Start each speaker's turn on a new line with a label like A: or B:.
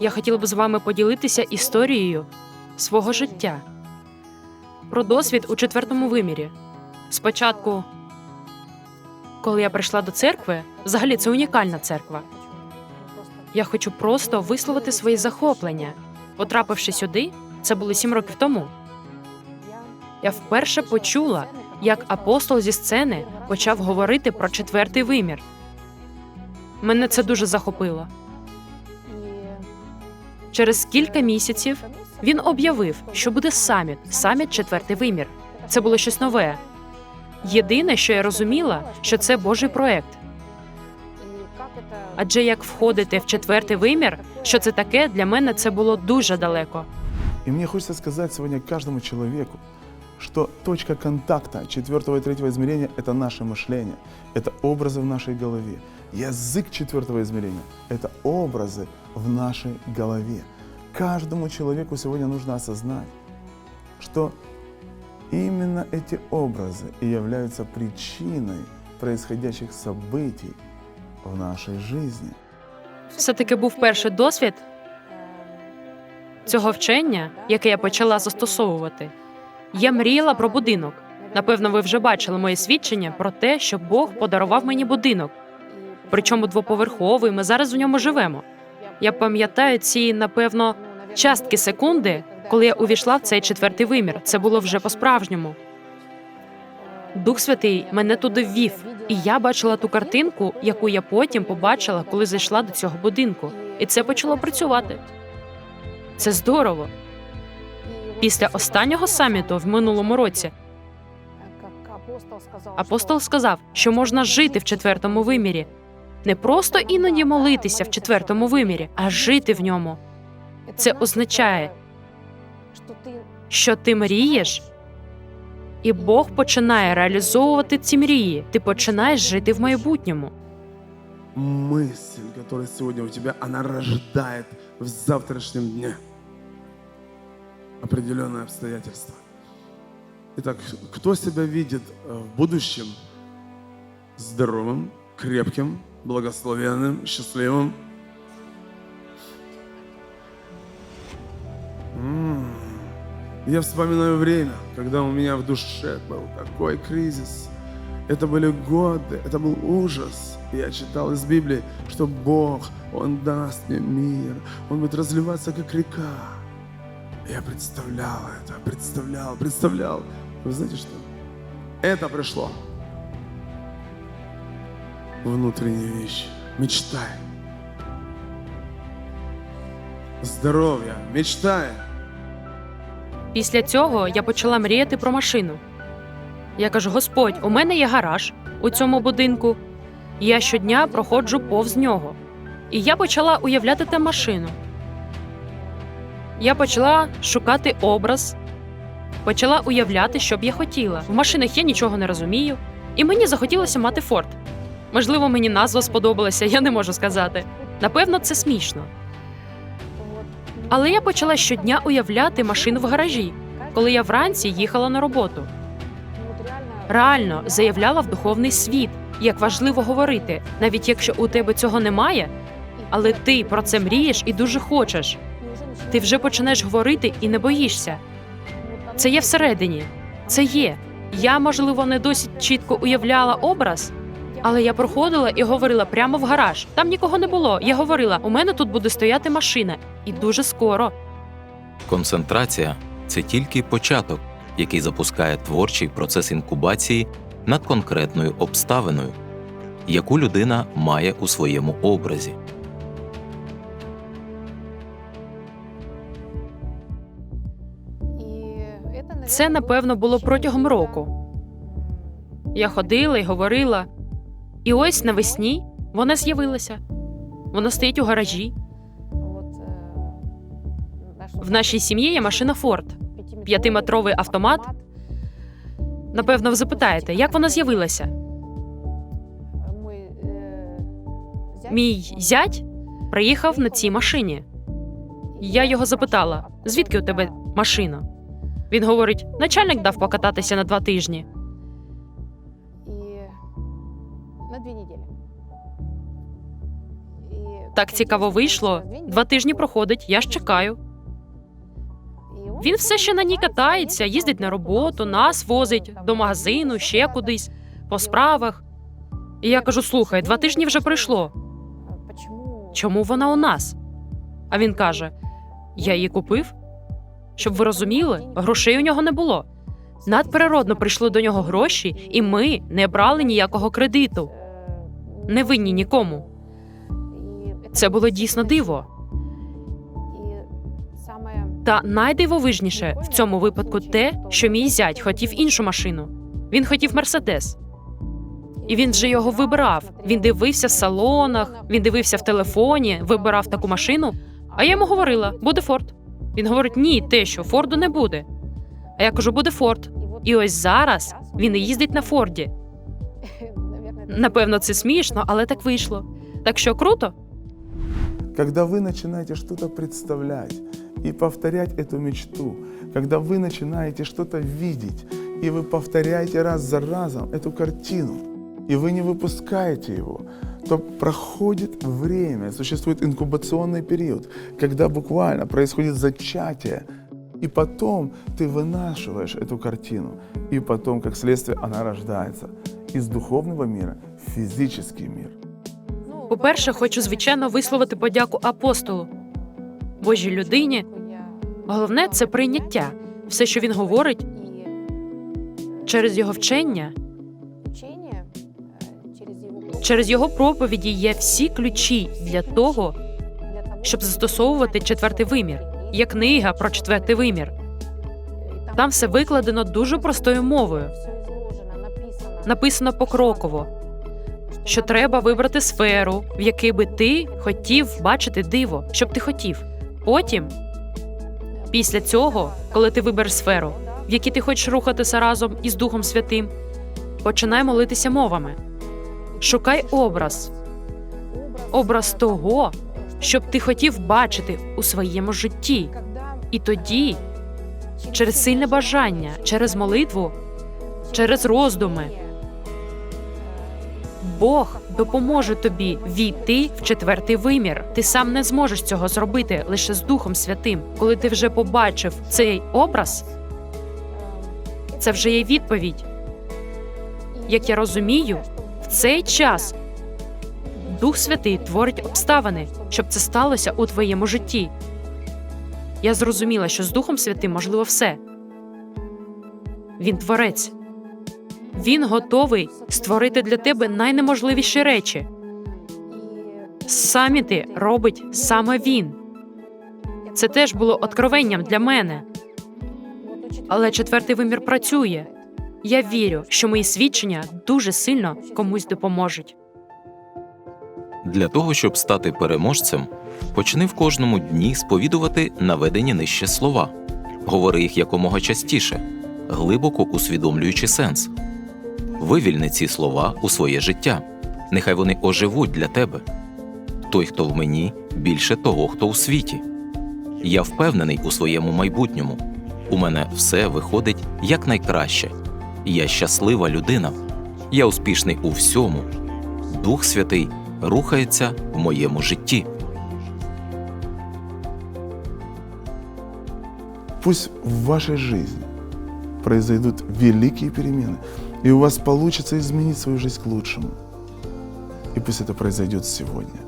A: Я
B: хотіла б з вами поділитися історією свого життя про досвід у четвертому вимірі. Спочатку, коли я прийшла до церкви, взагалі це унікальна церква. Я хочу просто висловити свої захоплення. Потрапивши сюди, це було сім років тому. Я вперше почула, як апостол зі сцени почав говорити про четвертий вимір. Мене це дуже захопило. Через кілька місяців він об'явив, що буде саміт, саміт четвертий вимір. Це було щось нове. Єдине, що я розуміла, що це Божий проект. Адже як входити в четвертий вимір, що це таке, для мене це було дуже далеко.
C: И мне хочется сказать сегодня каждому человеку, что точка контакта четвертого и третьего измерения – это наше мышление, это образы в нашей голове. Язык четвертого измерения – это образы в нашей голове. Каждому человеку сегодня нужно осознать, что именно эти образы и являются причиной происходящих событий в нашей жизни.
B: Все таки був перший досвід цього вчення, яке я почала застосовувати. Я мріяла про будинок. Напевно, ви вже бачили моє свідчення про те, що Бог подарував мені будинок, причому двоповерховий. Ми зараз в ньому живемо. Я пам'ятаю ці, напевно, частки секунди, коли я увійшла в цей четвертий вимір. Це було вже по-справжньому. Дух Святий мене туди ввів, і я бачила ту картинку, яку я потім побачила, коли зайшла до цього будинку. І це почало працювати. Це здорово. Після останнього саміту в минулому році апостол сказав, що можна жити в четвертому вимірі, не просто іноді молитися в четвертому вимірі, а жити в ньому. Це означає, що ти мрієш, і Бог починає реалізовувати ці мрії. Ти починаєш жити в майбутньому.
D: мысль, которая сегодня у тебя, она рождает в завтрашнем дне определенные обстоятельства. Итак, кто себя видит э, в будущем здоровым, крепким, благословенным, счастливым? Я вспоминаю время, когда у меня в душе был такой кризис. Это были годы, это был ужас. Я читал из Библии, что Бог, Он даст мне мир, Он будет разливаться, как река. Я представлял это, представлял, представлял. Вы знаете что? Это пришло. Внутренняя вещь. Мечтай. Здоровье. Мечтай.
B: Після цього я почала мріяти про машину. Я кажу: Господь, у мене є гараж у цьому будинку. Я щодня проходжу повз нього. І я почала уявляти там машину. Я почала шукати образ, почала уявляти, що б я хотіла. В машинах я нічого не розумію, і мені захотілося мати форт. Можливо, мені назва сподобалася, я не можу сказати. Напевно, це смішно. Але я почала щодня уявляти машину в гаражі, коли я вранці їхала на роботу. Реально заявляла в духовний світ, як важливо говорити, навіть якщо у тебе цього немає, але ти про це мрієш і дуже хочеш. Ти вже починаєш говорити і не боїшся. Це є всередині. Це є. Я, можливо, не досить чітко уявляла образ, але я проходила і говорила прямо в гараж. Там нікого не було. Я говорила: у мене тут буде стояти машина, і дуже скоро.
E: Концентрація це тільки початок, який запускає творчий процес інкубації над конкретною обставиною, яку людина має у своєму образі.
B: Це, напевно, було протягом року. Я ходила і говорила. І ось навесні вона з'явилася. Вона стоїть у гаражі. В нашій сім'ї є машина Форд. П'ятиметровий автомат. Напевно, ви запитаєте, як вона з'явилася? Мій зять приїхав на цій машині. Я його запитала: звідки у тебе машина? Він говорить: начальник дав покататися на два тижні.
A: Недели. И
B: Так цікаво вийшло. Два тижні проходить, я ж чекаю. Він все ще на ній катається, їздить на роботу, нас возить до магазину, ще кудись, по справах. І я кажу: слухай, два тижні вже пройшло. Чому вона у нас? А він каже: Я її купив. Щоб ви розуміли, грошей у нього не було. Надприродно прийшли до нього гроші, і ми не брали ніякого кредиту. Не винні нікому. Це було дійсно диво. Та найдивовижніше в цьому випадку те, що мій зять хотів іншу машину. Він хотів мерседес. І він вже його вибирав. Він дивився в салонах, він дивився в телефоні, вибирав таку машину. А я йому говорила: буде Форд. Він говорить: ні, те, що Форду не буде. А я кажу, буде Форд. І ось зараз він і їздить на Форді. Напевно, це смішно, але так вийшло. Так що круто?
C: Когда вы начинаете что-то представлять и повторять эту мечту, когда вы начинаете что-то видеть, и вы повторяете раз за разом эту картину, и вы не выпускаете его, то проходит время, существует инкубационный период, когда буквально происходит зачатие, и потом ты вынашиваешь эту картину, и потом, как следствие, она рождается из духовного мира в физический мир.
B: По-перше, хочу звичайно висловити подяку апостолу, Божій людині. Головне це прийняття. Все, що він говорить, через його вчення, через його проповіді є всі ключі для того, щоб застосовувати четвертий вимір. Є книга про четвертий вимір. Там все викладено дуже простою мовою. Написано покроково, що треба вибрати сферу, в якій би ти хотів бачити диво, щоб ти хотів. Потім, після цього, коли ти вибереш сферу, в якій ти хочеш рухатися разом із Духом Святим, починай молитися мовами. Шукай образ, образ того, щоб ти хотів бачити у своєму житті. І тоді, через сильне бажання, через молитву, через роздуми, Бог допоможе тобі війти в четвертий вимір. Ти сам не зможеш цього зробити лише з Духом Святим. Коли ти вже побачив цей образ, це вже є відповідь. Як я розумію, в цей час Дух Святий творить обставини, щоб це сталося у твоєму житті. Я зрозуміла, що з Духом Святим можливо все. Він творець. Він готовий створити для тебе найнеможливіші речі. Саміти робить саме він. Це теж було откровенням для мене. Але четвертий вимір працює. Я вірю, що мої свідчення дуже сильно комусь допоможуть.
E: Для того, щоб стати переможцем, почни в кожному дні сповідувати наведені нижче слова. Говори їх якомога частіше, глибоко усвідомлюючи сенс. Вивільни ці слова у своє життя. Нехай вони оживуть для тебе. Той, хто в мені, більше того, хто у світі. Я впевнений у своєму майбутньому. У мене все виходить якнайкраще. Я щаслива людина. Я успішний у всьому. Дух Святий рухається в моєму житті.
C: Пусть в вашей жизни произойдут великие перемены, и у вас получится изменить свою жизнь к лучшему. И пусть это произойдет сегодня.